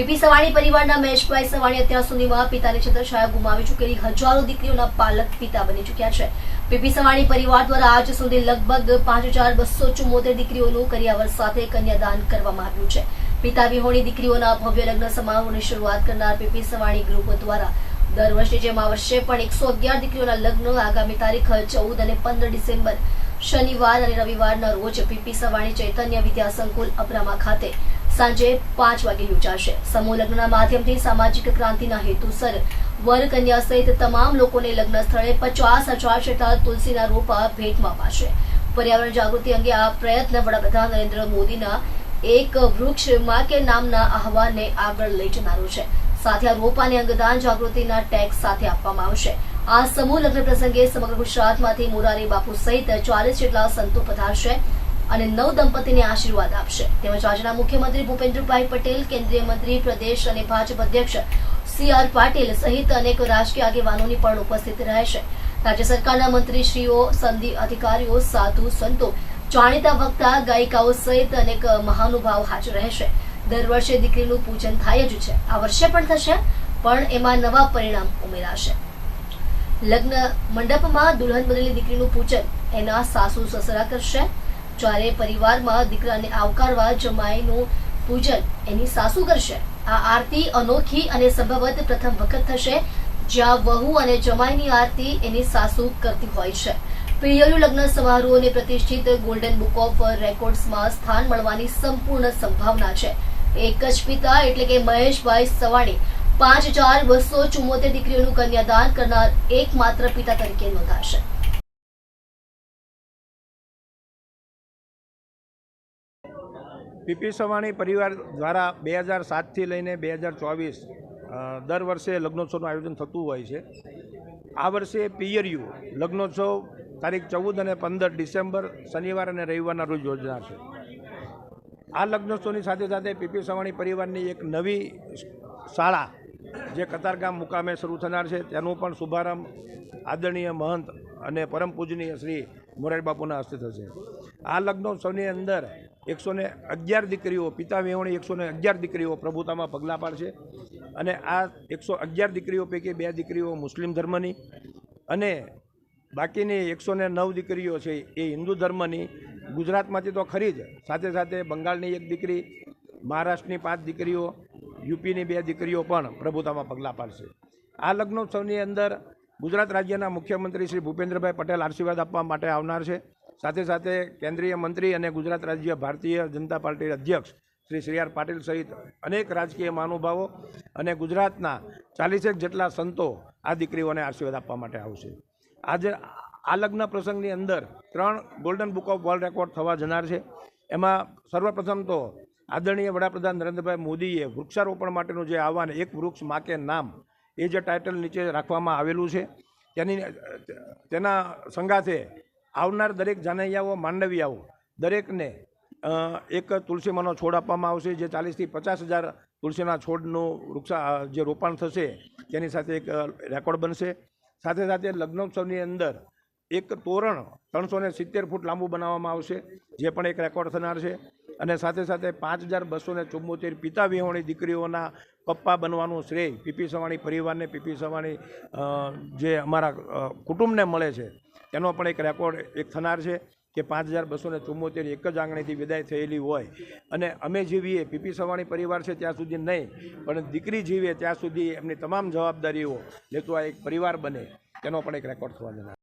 PP Savani પરિવારના મહેશભાઈ સવાણી અત્યાર સુધીમાં પિતાની છત્રછાયા ગુમાવી ચૂકેલી. હજારો દીકરીઓના પાલક પિતા બની ચૂક્યા છે. પીપી સવાણી પરિવાર દ્વારા આજ સુધી લગભગ પાંચ દીકરીઓનું કરિયાવર સાથે કન્યાદાન કરવામાં આવ્યું છે. પિતા વિહોણી દીકરીઓના ભવ્ય લગ્ન સમારોહની શરૂઆત કરનાર પીપી સવાણી ગ્રુપ દ્વારા દર વર્ષની જેમ આ વર્ષે પણ એકસો અગિયાર દીકરીઓના લગ્ન આગામી તારીખ ચૌદ અને પંદર ડિસેમ્બર, શનિવાર અને રવિવારના રોજ પીપી સવાણી ચૈતન્ય વિદ્યા સંકુલ અબ્રામા ખાતે સાંજે પાંચ વાગે યોજાશે. સમૂહ લગ્નના માધ્યમથી સામાજિક ક્રાંતિના હેતુસર વર કન્યા સહિત તમામ લોકોને લગ્ન સ્થળે પચાસ હજાર જેટલા તુલસીના રોપા ભેટમાં અપાશે. પર્યાવરણ જાગૃતિ અંગે આ પ્રયત્ન વડાપ્રધાન નરેન્દ્ર મોદીના એક વૃક્ષમાં કે નામના આહવાનને આગળ લઈ જનારો છે. સાથે આ રોપાને અંગદાન જાગૃતિના ટેગ સાથે આપવામાં આવશે. આ સમૂહ લગ્ન પ્રસંગે સમગ્ર ગુજરાતમાંથી મોરારી બાપુ સહિત ચાલીસ જેટલા સંતો પધારશે. અને નવ દંપતીને આશીર્વાદ આપશે. તેમજ રાજ્યના મુખ્યમંત્રી ભૂપેન્દ્રભાઈ પટેલ, કેન્દ્રીય મંત્રી, પ્રદેશ અને ભાજપ અધ્યક્ષ સી આર પાટીલ સહિત અનેક રાજકીય આગેવાનોની પણ ઉપસ્થિત રહેશે. રાજ્ય સરકારના મંત્રીશ્રીઓ, સંધિ અધિકારીઓ, સાધુ સંતો, જાણીતા વક્તા, ગાયિકાઓ સહિત અનેક મહાનુભાવ હાજર રહેશે. દર વર્ષે દીકરીનું પૂજન થાય જ છે. આ વર્ષે પણ થશે, પણ એમાં નવા પરિણામ ઉમેરાશે. લગ્ન મંડપમાં દુલ્હન બનેલી દીકરીનું પૂજન એના સાસુ સસરા કરશે જ્યારે પરિવારમાં દીકરાને આવકારવા જમાઈનું પૂજન એની સાસુ કરશે. આ આરતી અનોખી અને સંભવત પ્રથમ વખત થશે, જ્યાં વહુ અને જમાઈની આરતી એની સાસુ કરતી હોય છે. પિયરિયું લગ્ન સમારોહને પ્રતિષ્ઠિત ગોલ્ડન બુક ઓફ રેકોર્ડ્સમાં સ્થાન મળવાની સંપૂર્ણ સંભાવના છે. એક જ પિતા એટલે કે મહેશભાઈ સવાણી, પાંચ હજાર બસો ચુમ્મોતેર દીકરીઓનું કન્યાદાન કરનાર એકમાત્ર પિતા તરીકે નોંધાશે. પીપી સવાણી પરિવાર દ્વારા બે હજાર સાતથી લઈને બે હજાર ચોવીસ દર વર્ષે લગ્નોત્સવનું આયોજન થતું હોય છે. આ વર્ષે પિયરિયું લગ્નોત્સવ તારીખ ચૌદ અને પંદર ડિસેમ્બર, શનિવાર અને રવિવારના રોજ છે. આ લગ્નોત્સવની સાથે સાથે પીપી સવાણી પરિવારની એક નવી શાળા, જે કતારગામ મુકામે શરૂ થનાર છે. તેનું પણ શુભારંભ આદરણીય મહંત અને પરમ પૂજનીય શ્રી મોરારી બાપુના હસ્તે થશે. આ લગ્નોત્સવની અંદર એકસો ને અગિયાર દીકરીઓ, પિતા વેહોણી એકસો ને અગિયાર દીકરીઓ પ્રભુતામાં પગલાં પાડશે. અને આ એકસો અગિયાર દીકરીઓ પૈકી બે દીકરીઓ મુસ્લિમ ધર્મની અને બાકીની એકસો ને નવ દીકરીઓ છે એ હિન્દુ ધર્મની. ગુજરાતમાંથી તો ખરી જ. સાથે સાથે બંગાળની એક દીકરી, મહારાષ્ટ્રની પાંચ દીકરીઓ, યુપીની બે દીકરીઓ પણ પ્રભુતામાં પગલાં પાડશે. આ લગ્નોત્સવની અંદર ગુજરાત રાજ્યના મુખ્યમંત્રી શ્રી ભૂપેન્દ્રભાઈ પટેલ આશીર્વાદ આપવા માટે આવનાર છે. સાથે સાથે કેન્દ્રીય મંત્રી અને ગુજરાત રાજ્ય ભારતીય જનતા પાર્ટી અધ્યક્ષ શ્રી શ્રી આર પાટીલ સહિત અનેક રાજકીય મહાનુભાવો અને ગુજરાતના ચાલીસેક જેટલા સંતો આ દીકરીઓને આશીર્વાદ આપવા માટે આવશે. આજે આ લગ્ન પ્રસંગની અંદર ત્રણ golden book of world record થવા જનાર છે. એમાં સર્વપ્રથમ તો આદરણીય વડાપ્રધાન નરેન્દ્રભાઈ મોદીએ વૃક્ષારોપણ માટેનું જે આહવાન એક વૃક્ષ માકે નામ, એ જે ટાઇટલ નીચે રાખવામાં આવેલું છે. તેની, તેના સંગાથે આવનાર દરેક જાનૈયાઓ, માંડવિયાઓ દરેકને એક તુલસીમાંનો છોડ આપવામાં આવશે, જે ચાલીસથી પચાસ હજાર તુલસીના છોડનું વૃક્ષા જે રોપાણ થશે, તેની સાથે એક રેકોર્ડ બનશે. સાથે સાથે લગ્નોત્સવની અંદર એક તોરણ ત્રણસો ને સિત્તેર ફૂટ લાંબુ બનાવવામાં આવશે, જે પણ એક રેકોર્ડ થનાર છે. અને સાથે સાથે પાંચ હજાર બસો ને ચુમ્મોતેર પિતા વિહોણી દીકરીઓના પપ્પા બનવાનું શ્રેય પીપી સવાણી પરિવારને, પીપી સવાણી જે અમારા કુટુંબને મળે છે. એનો પણ એક રેકોર્ડ એક થનાર છે કે પાંચ હજાર બસો ને ચુમ્મોતેર એક જ આંગણીથી વિદાય થયેલી હોય. અને અમે જીવીએ પીપી સવાણી પરિવાર છે ત્યાં સુધી નહીં, પણ દીકરી જીવે ત્યાં સુધી એમની તમામ જવાબદારીઓ લેતો આ એક પરિવાર બને, તેનો પણ એક રેકોર્ડ થવા જનાર